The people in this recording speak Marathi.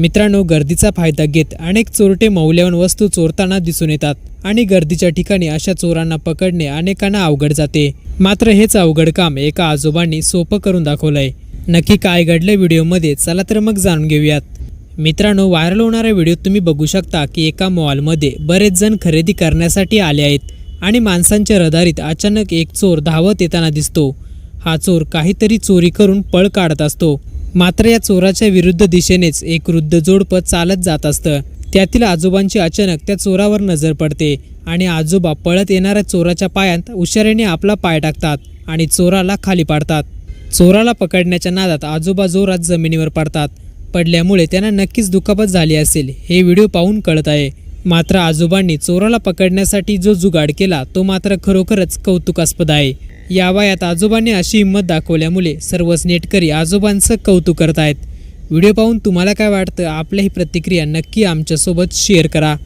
मित्रांनो गर्दीचा फायदा घेत अनेक चोरटे मौल्यवान वस्तू चोरताना दिसून येतात आणि गर्दीच्या ठिकाणी अशा चोरांना पकडणे अनेकांना अवघड जाते. मात्र हेच अवघड काम एका आजोबांनी सोपं करून दाखवलंय. नक्की काय घडलं व्हिडिओमध्ये चला तर मग जाणून घेऊयात. मित्रांनो व्हायरल होणारा व्हिडिओ तुम्ही बघू शकता की एका मॉलमध्ये बरेच जण खरेदी करण्यासाठी आले आहेत आणि माणसांच्या रदारीत अचानक एक चोर धावत येताना दिसतो. हा चोर काहीतरी चोरी करून पळ काढत असतो. मात्र या चोराच्या विरुद्ध दिशेनेच एक वृद्ध जोडपं चालत जात असतं. त्यातील आजोबांची अचानक त्या चोरावर नजर पडते आणि आजोबा पळत येणाऱ्या चोराच्या पायांत उशाऱ्याने आपला पाय टाकतात आणि चोराला खाली पाडतात. चोराला पकडण्याच्या नादात आजोबा जोरात जमिनीवर पडतात. पडल्यामुळे त्यांना नक्कीच दुखापत झाली असेल हे व्हिडिओ पाहून कळत आहे. मात्र आजोबांनी चोराला पकडण्यासाठी जो जुगाड केला तो मात्र खरोखरच कौतुकास्पद आहे. या वयात आजोबांनी अशी हिंमत दाखवल्यामुळे सर्वच नेटकरी आजोबांचं कौतुक करत आहेत व्हिडिओ पाहून तुम्हाला काय वाटतं? आपल्या ही प्रतिक्रिया नक्की आमच्यासोबत शेअर करा.